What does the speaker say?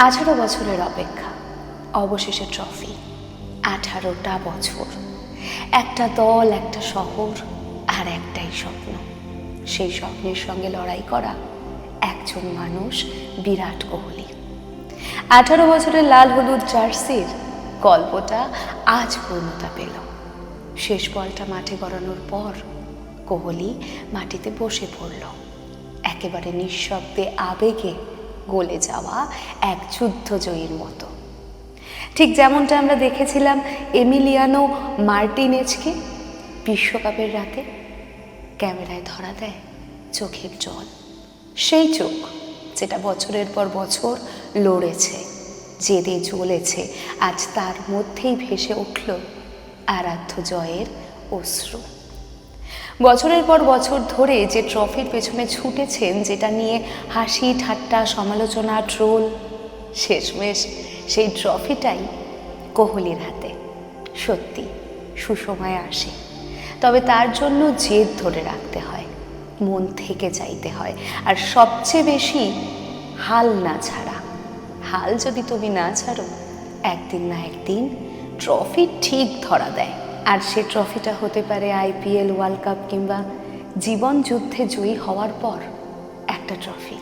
আঠারো বছরের অপেক্ষা, অবশেষে ট্রফি আঠারোটা বছর। একটা দল, একটা শহর আর একটাই স্বপ্ন। সেই স্বপ্নের সঙ্গে লড়াই করা একজন মানুষ বিরাট কোহলি। আঠারো বছরের লাল হলুদ জার্সির গল্পটা আজ পূর্ণতা পেল। শেষ বলটা মাঠে গড়ানোর পর কোহলি মাটিতে বসে পড়ল। একেবারে নিঃশব্দে আবেগে গলে যাওয়া এক যুদ্ধজয়ীর মতো। ঠিক যেমনটা আমরা দেখেছিলাম এমিলিয়ানো মার্টিনেজকে বিশ্বকাপের রাতে ক্যামেরায় ধরা দেয় চোখের জল। সেই চোখ যেটা বছরের পর বছর লড়েছে, জেদে জ্বলেছে, আজ তার মধ্যেই ভেসে উঠল আরাধ্য জয়ের অশ্রু। বছরের পর বছর ধরে যে ট্রফির পেছনে ছুটেছেন, যেটা নিয়ে হাসি, ঠাট্টা, সমালোচনা, ট্রোল, শেষমেশ, সেই ট্রফিটাই কোহলির হাতে। সত্যি, সুসময় আসে। তবে তার জন্য জেদ ধরে রাখতে হয়, মন থেকে চাইতে হয়। আর সবচেয়ে বেশি হাল না ছাড়া, হাল যদি তুমি না ছাড়ো, একদিন না একদিন ট্রফি ঠিক ধরা দেয়। আর সে ট্রফিটা হতে পারে আইপিএল, ওয়ার্ল্ড কাপ কিংবা জীবন যুদ্ধে জয়ী হওয়ার পর একটা ট্রফি।